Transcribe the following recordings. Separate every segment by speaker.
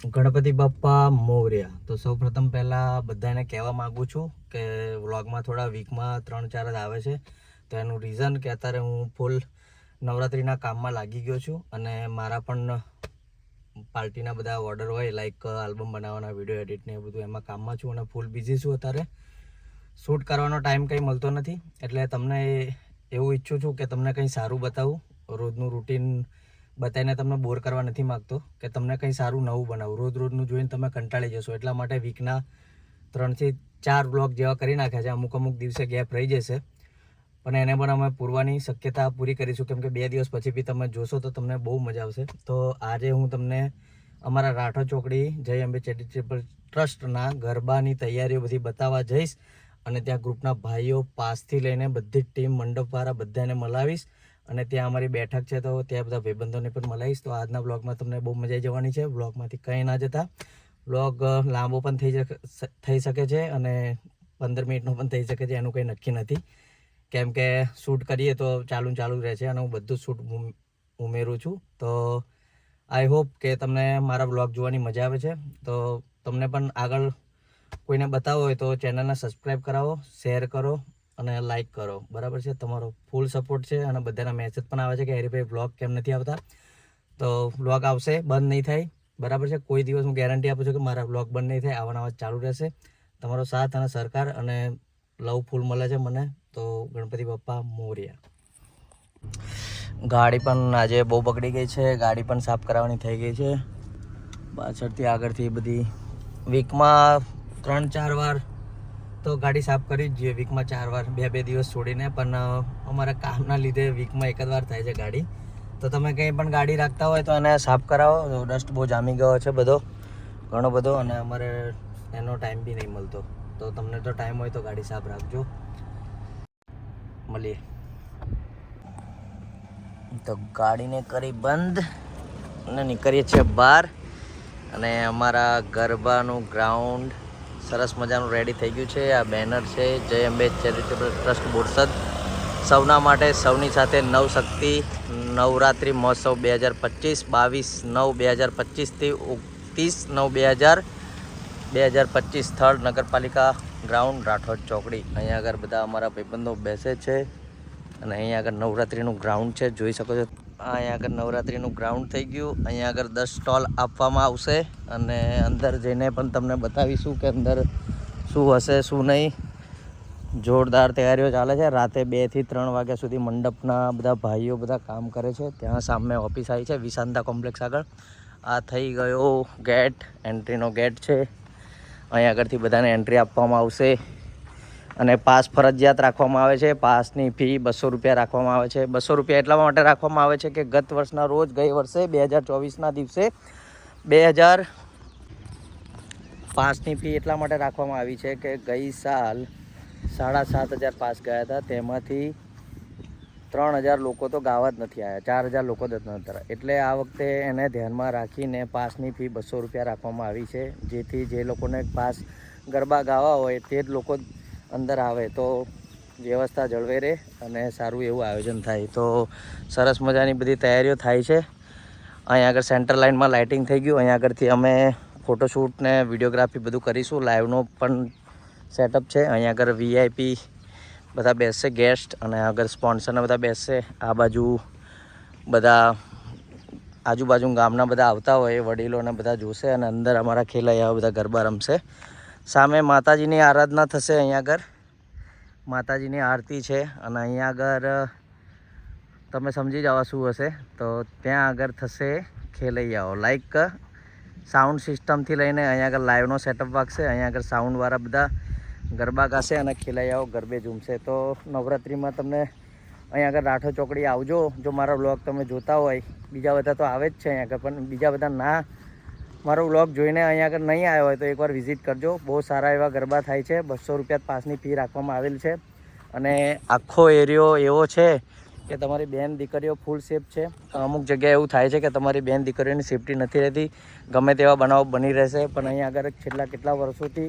Speaker 1: ગણપતિ બાપ્પા મોર્યા તો સૌ પ્રથમ પહેલાં બધાને કહેવા માગું છું કે વ્લોગમાં થોડા વીકમાં ત્રણ ચાર જ આવે છે. તો એનું રીઝન કે અત્યારે હું ફૂલ નવરાત્રિના કામમાં લાગી ગયો છું અને મારા પણ પાર્ટીના બધા ઓર્ડર હોય લાઈક આલ્બમ બનાવવાના વીડિયો એડિટ ને એ બધું એમાં કામમાં છું અને ફૂલ બિઝી છું અત્યારે. શૂટ કરવાનો ટાઈમ કંઈ મળતો નથી. એટલે તમને એવું ઈચ્છું છું કે તમને કંઈ સારું બતાવું. રોજનું રૂટીન બતાવીને તમને બોર કરવા નથી માગતો કે તમને કંઈ સારું નવું બનાવું. રોજ રોજનું જોઈને તમે કંટાળી જશો. એટલા માટે વીકના ત્રણથી ચાર બ્લોગ જેવા કરી નાખ્યા છે. અમુક અમુક દિવસે ગેપ રહી જશે. પણ એને પણ અમે પૂરવાની શક્યતા પૂરી કરીશું. કેમ કે બે દિવસ પછી બી તમે જોશો તો તમને બહુ મજા આવશે. તો આજે હું તમને અમારા રાઠો ચોકડી જય અંબે ચેરિટેબલ ટ્રસ્ટના ગરબાની તૈયારીઓ બધી બતાવવા જઈશ અને ત્યાં ગ્રુપના ભાઈઓ પાસથી લઈને બધી જ ટીમ મંડપવાળા બધાને મલાવીશ અને ત્યાં અમારી બેઠક છે તો ત્યાં બધા ભાઈબંધોને પણ મળાવીશ. તો આજના બ્લોગમાં તમને બહુ મજા જવાની છે. બ્લોગમાંથી કંઈ ના જતા. બ્લોગ લાંબો પણ થઈ થઈ શકે છે અને પંદર મિનિટનો પણ થઈ શકે છે, એનું કંઈ નક્કી નથી. કેમ કે શૂટ કરીએ તો ચાલુ ચાલુ રહે છે અને હું બધું શૂટ ઉમેરું છું. તો આઈ હોપ કે તમને મારા બ્લોગ જોવાની મજા આવે છે. તો તમને પણ આગળ કોઈને બતાવો હોય તો ચેનલને સબસ્ક્રાઈબ કરાવો, શેર કરો અને લાઈક કરો. બરાબર છે? તમારો ફૂલ સપોર્ટ છે અને બધાના મેસેજ પણ આવે છે કે હરીભાઈ બ્લોગ કેમ નથી આવતા? તો બ્લોગ આવશે, બંધ નહીં થાય. બરાબર છે? કોઈ દિવસ હું ગેરંટી આપું છું કે મારા બ્લોગ બંધ નહીં થાય આવવાના આવા ચાલુ રહેશે. તમારો સાથ અને સરકાર અને લવ ફૂલ મળે છે મને. તો ગણપતિ બાપ્પા મોર્યા. ગાડી પણ આજે બહુ બગડી ગઈ છે. ગાડી પણ સાફ કરાવવાની થઈ ગઈ છે. પાછળથી આગળથી બધી વીકમાં ત્રણ ચાર વાર તો ગાડી સાફ કરી જ જોઈએ. વીકમાં ચાર વાર, બે બે દિવસ છોડીને. પણ અમારા કામના લીધે વીકમાં એક જ વાર થાય છે ગાડી. તો તમે કંઈ પણ ગાડી રાખતા હોય તો એને સાફ કરાવો. ડસ્ટ બહુ જામી ગયો છે બધો, ઘણો બધો, અને અમારે એનો ટાઈમ બી નહીં મળતો. તો તમને તો ટાઈમ હોય તો ગાડી સાફ રાખજો. મળીએ. તો ગાડીને કરી બંધ અને નીકળીએ છીએ બહાર. અને અમારા ગરબાનું ગ્રાઉન્ડ સરસ મજાનું રેડી થઈ ગયું છે. આ બેનર છે, જય અંબે ચેરિટેબલ ટ્રસ્ટ બોરસદ. સૌના માટે, સૌની સાથે નવશક્તિ નવરાત્રિ મહોત્સવ બે હજાર પચીસ, બાવીસ નવ બે હજાર પચીસથી ઓગત્રીસ નવ બે હજાર બે હજાર પચીસ સ્થળ નગરપાલિકા ગ્રાઉન્ડ રાઠોડ ચોકડી. અહીંયા આગળ બધા અમારા ભાઈબંધો બેસે છે અને અહીંયા આગળ નવરાત્રિનું ગ્રાઉન્ડ છે. જોઈ શકો છો. અહીંયા આગળ નવરાત્રિનું ગ્રાઉન્ડ થઈ ગયું. અહીંયા આગળ દસ સ્ટોલ આપવામાં આવશે અને અંદર જઈને પણ તમને બતાવીશું કે અંદર શું હશે, શું નહીં. જોરદાર તૈયારીઓ ચાલે છે. રાતે બેથી ત્રણ વાગ્યા સુધી મંડપના બધા ભાઈઓ બધા કામ કરે છે. ત્યાં સામે ઓફિસ આવી છે, વિશાંતા કોમ્પ્લેક્સ આગળ. આ થઈ ગયો ગેટ, એન્ટ્રીનો ગેટ છે. અહીં આગળથી બધાને એન્ટ્રી આપવામાં આવશે. અને પાસ ફરજિયાત રાખવામાં આવે છે. પાસની ફી બસો રૂપિયા રાખવામાં આવે છે. બસો રૂપિયા એટલા માટે રાખવામાં આવે છે કે ગત વર્ષના રોજ ગઈ વર્ષે બે હજાર ચોવીસના દિવસે બે હજાર પાસની ફી એટલા માટે રાખવામાં આવી છે કે ગઈ સાલ સાડા સાત હજાર પાસ ગયા હતા. તેમાંથી ત્રણ હજાર લોકો તો ગાવા જ નથી આવ્યા. ચાર હજાર લોકો જ નથી એટલે આ વખતે એને ધ્યાનમાં રાખીને પાસની ફી બસો રૂપિયા રાખવામાં આવી છે. જેથી જે લોકોને પાસ ગરબા ગાવા હોય તે જ લોકો અંદર આવે તો વ્યવસ્થા જળવાઈ રહે અને સારું એવું આયોજન થાય. તો સરસ મજાની બધી તૈયારીઓ થાય છે. અહીંયા આગળ સેન્ટર લાઇનમાં લાઇટિંગ થઈ ગયું. અહીંયા આગળથી અમે ફોટોશૂટ ને વિડીયોગ્રાફી બધું કરીશું. લાઈવનો પણ સેટઅપ છે. અહીંયા આગળ વીઆઈપી બધા બેસશે ગેસ્ટ અને આગળ સ્પોન્સરના બધા બેસશે. આ બાજુ બધા આજુબાજુ ગામના બધા આવતા હોય વડીલોને બધા જોશે અને અંદર અમારા ખેલૈયાઓ બધા ગરબા રમશે. સામે માતાજીની આરાધના થશે અહીંયા આગળ. માતાજીની આરતી છે અને અહીંયા આગળ તમે સમજી જાઓ શું હશે. તો ત્યાં આગળ થશે ખેલૈયાઓ. લાઈક સાઉન્ડ સિસ્ટમથી લઈને અહીંયા આગળ લાઈવનો સેટઅપ વાગશે. અહીંયા આગળ સાઉન્ડવાળા બધા ગરબા ગાશે અને ખેલૈયાઓ ગરબે ઝૂમશે. તો નવરાત્રિમાં તમને અહીંયા આગળ રાઠો ચોકડી આવજો. જો મારા બ્લોગ તમે જોતા હોય, બીજા બધા તો આવે જ છે અહીંયા આગળ, પણ બીજા બધા ના મારો વ્લોગ જોઈને અહીંયા આગળ નહીં આવ્યો હોય તો એકવાર વિઝિટ કરજો. બહુ સારા એવા ગરબા થાય છે. બસો રૂપિયા પાસની ફી રાખવામાં આવેલ છે. અને આખો એરિયો એવો છે કે તમારી બેન દીકરીઓ ફૂલ સેફ છે. અમુક જગ્યાએ એવું થાય છે કે તમારી બેન દીકરીઓની સેફટી નથી રહેતી. ગમે તેવા બનાવ બની રહેશે. પણ અહીંયા આગળ છેલ્લા કેટલા વર્ષોથી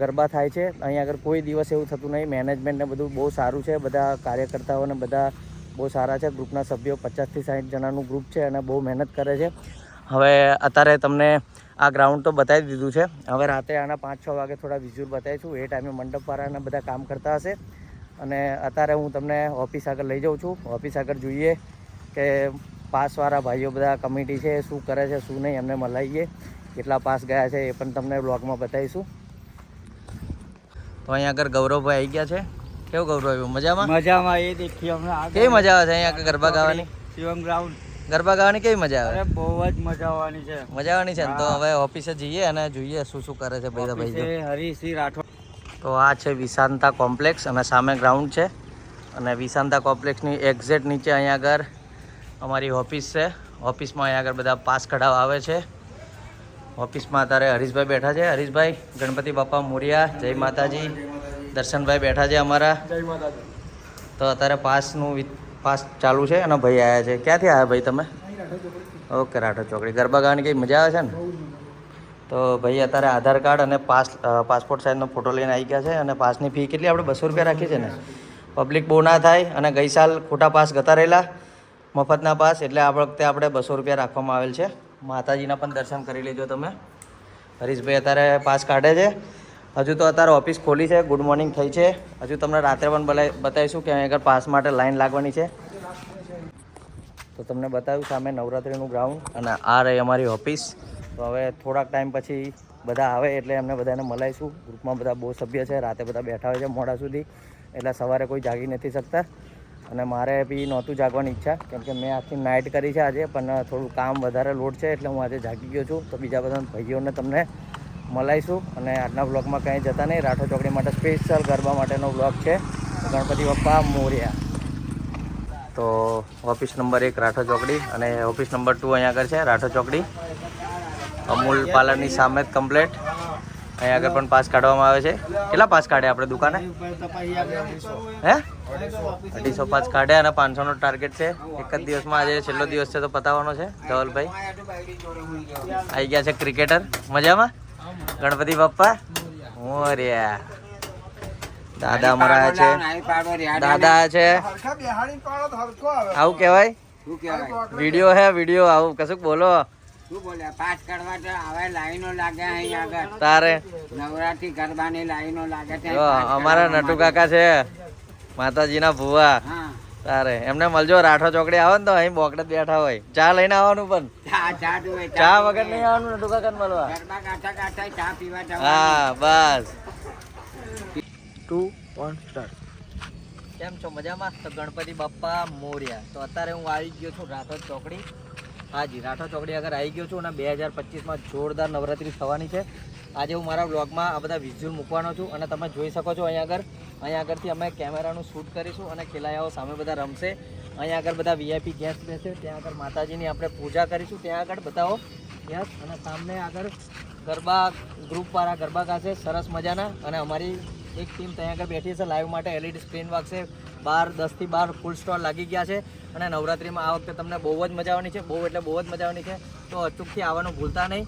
Speaker 1: ગરબા થાય છે. અહીંયા આગળ કોઈ દિવસ એવું થતું નહીં. મેનેજમેન્ટને બધું બહુ સારું છે. બધા કાર્યકર્તાઓને બધા બહુ સારા છે. ગ્રુપના સભ્યો પચાસથી સાઠ જણાનું ગ્રુપ છે અને બહુ મહેનત કરે છે. હવે અત્યારે તમને આ ગ્રાઉન્ડ તો બતાવી દીધું છે. હવે રાતે આના પાંચ છ વાગે થોડા વિઝ્યુઅલ બતાવીશું. એ ટાઈમે મંડપવાળાને બધા કામ કરતા હશે. અને અત્યારે હું તમને ઓફિસ આગળ લઈ જાઉં છું. ઓફિસ આગળ જોઈએ કે પાસવાળા ભાઈઓ બધા કમિટી છે શું કરે છે શું નહીં એમને મળાવીએ. કેટલા પાસ ગયા છે એ પણ તમને બ્લોગમાં બતાવીશું. તો અહીંયા આગળ ગૌરવભાઈ આવી ગયા છે. કેવું ગૌરવ મજામાં?
Speaker 2: મજામાં એ દેખીએ અમે
Speaker 1: કેવી મજા આવે છે અહીંયા આગળ ગરબા ગાવાની?
Speaker 2: શિવમ ગ્રાઉન્ડ
Speaker 1: ગરબા ગાવાની કેવી મજા આવે?
Speaker 2: બહુ જ મજા આવવાની છે.
Speaker 1: મજા આવવાની છે તો હવે ઓફિસે જઈએ અને જોઈએ શું શું કરે છે ભાઈ ભાઈ
Speaker 2: હરીસિંહ રાઠોડ.
Speaker 1: તો આ છે વિશાંતા કોમ્પ્લેક્સ અને સામે ગ્રાઉન્ડ છે. અને વિશાંતા કોમ્પ્લેક્સની એક્ઝેક્ટ નીચે અહીંયા આગળ અમારી ઓફિસ છે. ઓફિસમાં અહીંયા આગળ બધા પાસ કઢાવવા આવે છે. ઓફિસમાં અત્યારે હરીશભાઈ બેઠા છે. હરીશભાઈ ગણપતિ બાપા મોરિયા જય માતાજી. દર્શનભાઈ બેઠા છે અમારા. તો અત્યારે પાસનું પાસ ચાલુ છે અને ભાઈ આવ્યા છે. ક્યાંથી આવ્યા ભાઈ તમે? ઓકે, રાઠોડ ચોકડી. ગરબા ગાવાની કંઈ મજા આવે છે ને? તો ભાઈ અત્યારે આધાર કાર્ડ અને પાસ પાસપોર્ટ સાઇઝનો ફોટો લઈને આવી ગયા છે અને પાસની ફી કેટલી? આપણે બસો રૂપિયા રાખી છે ને. પબ્લિક બહુ ના થાય અને ગઈ સાલ ખોટા પાસ ગતા રહેલા. મફતના પાસ, એટલે આ વખતે આપણે બસો રૂપિયા રાખવામાં આવેલ છે. માતાજીના પણ દર્શન કરી લેજો તમે. હરીશભાઈ અત્યારે પાસ કાઢે છે. હજુ તો અત્યારે ઓફિસ ખોલી છે, ગુડ મોર્નિંગ થઈ છે. હજુ તમને રાત્રે પણ બતાવીશું કે અહીંયા આગળ પાસ માટે લાઈન લાગવાની છે. તો તમને બતાવ્યું સામે નવરાત્રિનું ગ્રાઉન્ડ અને આ રહી અમારી ઓફિસ. તો હવે થોડાક ટાઈમ પછી બધા આવે એટલે એમને બધાને મળાઈશું ગ્રુપમાં બધા બહુ સભ્ય છે, રાતે બધા બેઠા હોય છે મોડા સુધી. એટલે સવારે કોઈ જાગી નથી શકતા. અને મારે બી નહોતું જાગવાની ઈચ્છા, કેમ કે મેં આખી નાઇટ કરી છે આજે, પણ થોડું કામ વધારે લોડ છે એટલે હું આજે જાગી ગયો છું. તો બીજા બધા ભાઈઓને તમને મળાઈશું અને આજના બ્લોગમાં કંઈ જતા નહીં. રાઠો ચોકડી માટે સ્પેશિયલ ગરબા માટેનો બ્લોગ છે. ગણપતિ બપ્પા મોર્યા. તો ઓફિસ નંબર એક રાઠો ચોકડી અને ઓફિસ નંબર ટુ અહીંયા આગળ છે, રાઠો ચોકડી. અમૂલ પાર્લરની સામે જ કમ્પ્લેટ અહીંયા આગળ પણ પાસ કાઢવામાં આવે છે. કેટલા પાસ કાઢે આપણે દુકાને? હે? અઢીસો પાસ કાઢે અને પાંચસોનો ટાર્ગેટ છે. એક જ દિવસમાં આજે છેલ્લો દિવસ છે તો પતાવવાનો છે. ધવલભાઈ. આવી ગયા છે ક્રિકેટર મજામાં? ગણપતિ બાપ્પા? મોર્યા. દાદા અમારા છે. દાદા છે. આવું
Speaker 2: કેવાય
Speaker 1: વીડિયો હે વીડિયો. આવું કશું બોલો. તારે?
Speaker 2: નવરાત્રી ગરબાની લાઈનો લાગે છે
Speaker 1: અમારા નટુ કાકા છે. માતાજીના ભુવા. તારે. એમને મળજો રાઠો ચોકડી આવે ને તો અહીં બોકડે બેઠા હોય. ચા લઈને આવવાનું પણ.
Speaker 2: ચા ચા જુએ,
Speaker 1: ચા વગર નહીં આવવાનું ટૂંકા કાકા મળવા. હા બસ. ટુ વન સ્ટાર્ટ કેમ છો? મજામાં? તો ગણપતિ બાપ્પા મોર્યા. તો અત્યારે હું આવી ગયો છું રાઠોડ ચોકડી. હાજી રાઠોડ ચોકડી આગળ આવી ગયો છું અને બે હજાર પચીસમાં જોરદાર નવરાત્રી થવાની છે. આજે હું મારા બ્લોગમાં આ બધા વિઝ્યુઅલ મૂકવાનો છું અને તમે જોઈ શકો છો અહીંયા આગળ. અહીંયા આગળથી અમે કેમેરાનું શૂટ કરીશું અને ખેલાયાઓ સામે બધા રમશે. અહીંયા આગળ બધા વીઆઈપી ગેસ્ટ બેસે, ત્યાં આગળ માતાજીની આપણે પૂજા કરીશું. ત્યાં આગળ બતાવો. યસ અને સામે આગળ ગરબા ગ્રુપવાળા ગરબા ગાશે, સરસ મજાના. અને અમારી એક ટીમ ત્યાં આગળ બેઠી છે લાઈવ માટે એલઈડી સ્ક્રીન વાગશે બાર દસથી બાર ફૂલ સ્ટોલ લાગી ગયા છે. અને નવરાત્રિમાં આ વખતે તમને બહુ જ મજા આવવાની છે, બહુ એટલે બહુ જ મજા આવવાની છે. તો અચૂકથી આવવાનું ભૂલતા નહીં.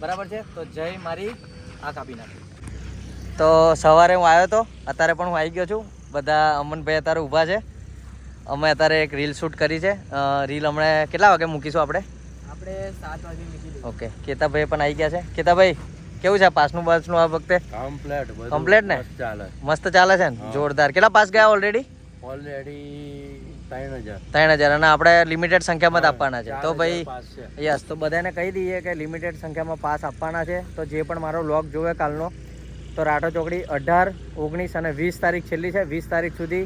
Speaker 1: બરાબર છે? તો જય મારી આ કાપી નાખી તો સવારે હું આવ્યો હતો અત્યારે પણ હું આવી ગયો છું. બધા અમનભાઈ અત્યારે ઊભા છે. અમે અત્યારે એક રીલ શૂટ કરી છે. રીલ હમણાં કેટલા વાગે મૂકીશું આપણે?
Speaker 2: આપણે સાત વાગે મૂકી
Speaker 1: ઓકે કેતાભાઈ પણ આવી ગયા છે. કેતાભાઈ કેવું છે પાસનું બાસનું આ વખતે?
Speaker 2: કમ્પ્લેટ
Speaker 1: કમ્પ્લેટ ને?
Speaker 2: ચાલે.
Speaker 1: મસ્ત ચાલે છે ને? જોરદાર. કેટલા પાસ ગયા ઓલરેડી
Speaker 2: ઓલરેડી ત્રણ હજાર.
Speaker 1: ત્રણ હજાર. અને આપણે લિમિટેડ સંખ્યામાં જ આપવાના છે. તો ભાઈ યસ તો બધાને કહી દઈએ કે લિમિટેડ સંખ્યામાં પાસ આપવાના છે. તો જે પણ મારો વ્લોગ જોવે કાલનો તો રાઠો ચોકડી અઢાર ઓગણીસ અને વીસ તારીખ છેલ્લી છે. વીસ તારીખ સુધી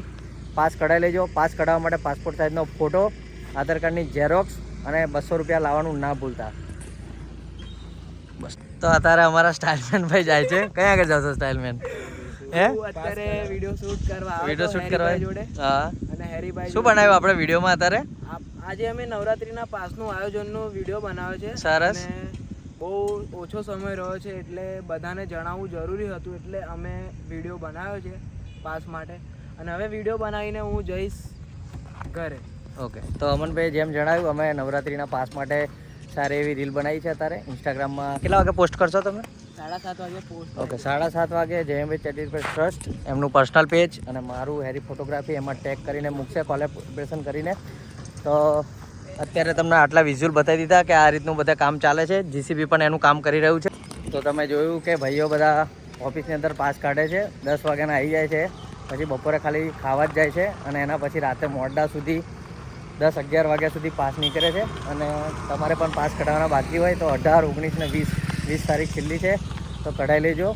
Speaker 1: પાસ કઢાવી લેજો. પાસ કઢાવવા માટે પાસપોર્ટ સાઇઝનો ફોટો આધાર કાર્ડની ઝેરોક્સ અને બસો રૂપિયા લાવવાનું ના ભૂલતા. બસ તો અત્યારે અમારા સ્ટાઇલમેન ભાઈ જાય છે. કયા આગળ જાવ છો સ્ટાઇલમેન હે?
Speaker 3: અત્યારે વીડિયો શૂટ કરવા
Speaker 1: વીડિયો શૂટ કરવા?
Speaker 3: જોડે.
Speaker 1: હા.
Speaker 3: અને હેરીભાઈ
Speaker 1: શું બનાવ્યું આપણે વિડીયોમાં અત્યારે?
Speaker 3: આજે અમે નવરાત્રીના પાસનું આયોજનનો વીડિયો બનાવ્યો છે.
Speaker 1: સરસ.
Speaker 3: બહુ ઓછો સમય રહ્યો છે એટલે બધાને જણાવવું જરૂરી હતું એટલે અમે વીડિયો બનાવ્યો છે પાસ માટે. અને હવે વીડિયો બનાવીને હું જઈશ ઘરે.
Speaker 1: ઓકે. તો અમનભાઈ જેમ જણાવ્યું અમે નવરાત્રિના પાસ માટે સારી એવી રીલ બનાવી છે અત્યારે. ઇન્સ્ટાગ્રામમાં કેટલા વાગે પોસ્ટ કરશો તમે?
Speaker 3: સાડા સાત વાગે પોસ્ટ
Speaker 1: ઓકે સાડા સાત વાગે જયભાઈ ચેટીસભાઈ ટ્રસ્ટ એમનું પર્સનલ પેજ અને મારું હેરી ફોટોગ્રાફી એમાં ટેગ કરીને મૂકશે કોલેબરેશન કરીને. તો અત્યારે તમને આટલા વિઝ્યુઅલ બતાવી દીધા કે આ રીતનું બધા કામ ચાલે છે. જીસીબી પણ એનું કામ કરી રહ્યું છે. તો તમે જોયું કે ભાઈઓ બધા ઓફિસની અંદર પાસ કાઢે છે. દસ વાગ્યાના આવી જાય છે. પછી બપોરે ખાલી ખાવા જ જાય છે અને એના પછી રાતે મોડા સુધી દસ અગિયાર વાગ્યા સુધી પાસ નીકળે છે. અને તમારે પણ પાસ કઢાવવાના બાકી હોય તો અઢાર, ઓગણીસ ને વીસ વીસ તારીખ છેલ્લી છે. તો કઢાઈ લેજો.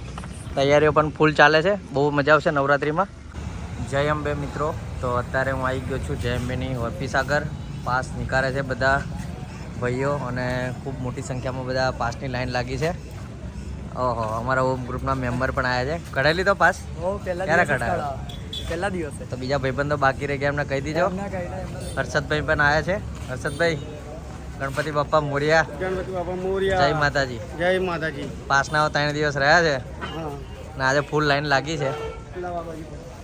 Speaker 1: તૈયારીઓ પણ ફૂલ ચાલે છે. બહુ મજા આવશે નવરાત્રિમાં. જય અંબે મિત્રો. તો અત્યારે હું આવી ગયો છું જય અંબેની ઓફિસ આગળ પાસ નીકાળે છે બધા ભાઈઓ અને ખૂબ મોટી સંખ્યામાં બધા પાસની લાઈન લાગી છે. ઓહો અમારા ઓમ ગ્રુપના મેમ્બર પણ આવ્યા છે. કઢાઈ લીધો પાસ? ક્યારે કઢાયો?
Speaker 3: કઢાવ્યો. પહેલા દિવસે.
Speaker 1: તો બીજા ભાઈબંધો બાકી રહી ગયા એમને કહી દીજો હર્ષદભાઈ પણ આવ્યા છે. હર્ષદભાઈ ગણપતિ બાપા મોરિયા.
Speaker 4: ગણપતિ બાપા
Speaker 1: જય માતાજી.
Speaker 4: જય માતાજી.
Speaker 1: પાસના ત્રણ દિવસ રહ્યા છે.
Speaker 4: હા.
Speaker 1: ને આજે ફૂલ લાઈન લાગી છે.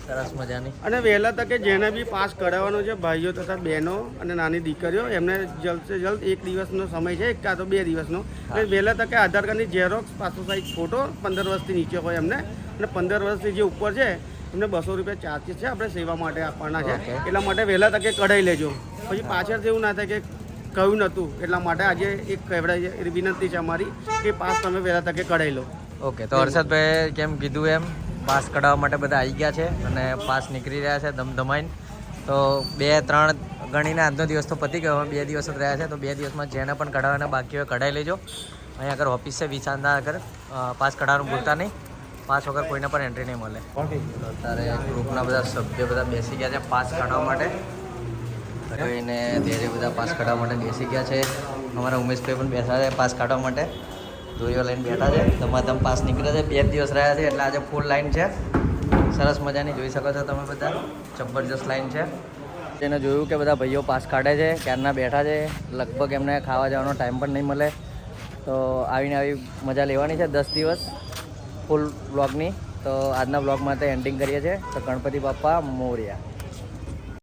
Speaker 1: સરસ મજાની.
Speaker 4: અને વહેલા તકે જેને બી પાસ કઢાવવાનો છે ભાઈઓ તથા બહેનો અને નાની દીકરીઓ એમને જલ્દ સે જલ્દ એક દિવસનો સમય છે એક કાં તો બે દિવસનો. અને વહેલા તકે આધાર કાર્ડની ઝેરોક્સ પાસપોર્ટ સાઇઝ ફોટો પંદર વર્ષથી નીચે હોય એમને. અને પંદર વર્ષથી જે ઉપર છે એમને બસો રૂપિયા ચાર્જીસ છે આપણે સેવા માટે આપવાના છે. એટલા માટે વહેલા તકે કઢાઈ લેજો. પછી પાછળથી એવું ના થાય કે કહ્યું નહોતું એટલા માટે આજે એક કહેવડાય વિનંતી છે અમારી કે પાસ તમે વહેલા તકે કઢાઈ લો.
Speaker 1: ઓકે તો હર્ષદભાઈ કેમ કીધું એમ? પાસ કઢાવવા માટે બધા આવી ગયા છે અને પાસ નીકળી રહ્યા છે ધમધમાઈને તો બે ત્રણ ગણીને આજનો દિવસ તો પતી ગયો. હવે બે દિવસ જ રહ્યા છે. તો બે દિવસમાં જેને પણ કઢાવવાના બાકી હોય કઢાઈ લેજો. અહીંયા આગળ ઓફિસ છે વિચારના આગળ પાસ કઢાવવાનું ભૂલતા નહીં. પાસ વગર કોઈને પણ એન્ટ્રી નહીં મળે. અત્યારે ગ્રુપના બધા સભ્યો બધા બેસી ગયા છે પાસ કઢાવવા માટે. રવિને ધીરે બધા પાસ કાઢવા માટે બેસી ગયા છે. અમારા ઉમેશભાઈ પણ બેઠા છે પાસ કાઢવા માટે. દોરીઓ લઈને બેઠા છે. ધમાધમ પાસ નીકળે છે. બે દિવસ રહ્યા છે, એટલે આજે ફૂલ લાઈન છે. સરસ મજાની જોઈ શકો છો તમે બધા. જબરજસ્ત લાઈન છે. તેને જોયું કે બધા ભાઈઓ પાસ કાઢે છે, ક્યારના બેઠા છે. લગભગ એમને ખાવા જવાનો ટાઈમ પણ નહીં મળે. તો આવીને આવી મજા લેવાની છે દસ દિવસ ફૂલ બ્લોગની તો આજના બ્લોગ માટે એન્ડિંગ કરીએ છીએ. તો ગણપતિ બાપ્પા મોર્યા.